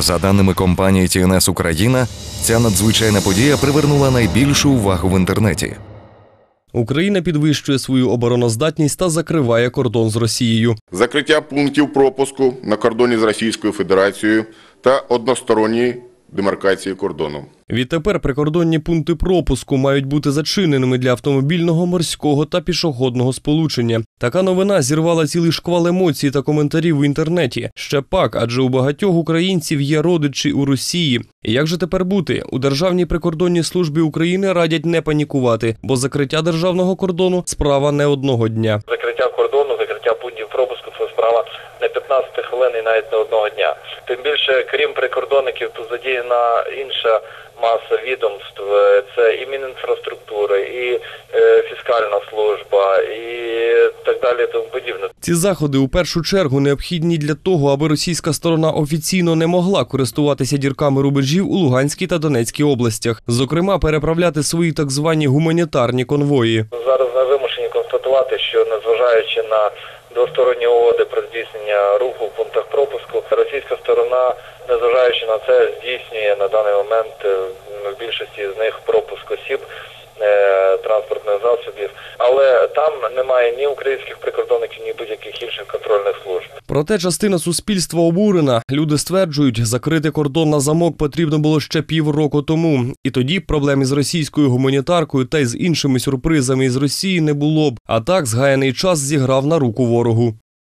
За даними компанії TNS Україна, ця надзвичайна подія привернула найбільшу увагу в інтернеті. Україна підвищує свою обороноздатність та закриває кордон з Росією. закриття пунктів пропуску на кордоні з Російською Федерацією та односторонньої демаркації кордону. Відтепер прикордонні пункти пропуску мають бути зачиненими для автомобільного, морського та пішохідного сполучення. Така новина зірвала цілий шквал емоцій та коментарів в інтернеті. Ще пак, адже у багатьох українців є родичі у Росії. І як же тепер бути? У Державній прикордонній службі України радять не панікувати, бо закриття державного кордону справа не одного дня. закриття кордону, закриття пунктів пропуску це справа не 15 хвилин і навіть не одного дня. Тим більше, крім прикордонників, тут задіяна інша маса відомств. Це і Мінінфраструктура, і е, фіскальна служба, і так далі, тому подібне. Ці заходи у першу чергу необхідні для того, аби російська сторона офіційно не могла користуватися дірками рубежів у Луганській та Донецькій областях, зокрема, переправляти свої так звані гуманітарні конвої. Зараз констатувати, що незважаючи на двосторонні угоди про здійснення руху в пунктах пропуску, російська сторона, незважаючи на це, здійснює на даний момент е, в більшості з них пропуск але там немає ні українських прикордонників, ні будь-яких інших контрольних служб. Проте частина суспільства обурена. Люди стверджують, закрити кордон на замок потрібно було ще півроку тому. І тоді проблем із російською гуманітаркою та й з іншими сюрпризами із Росії не було б. А так згаяний час зіграв на руку ворогу.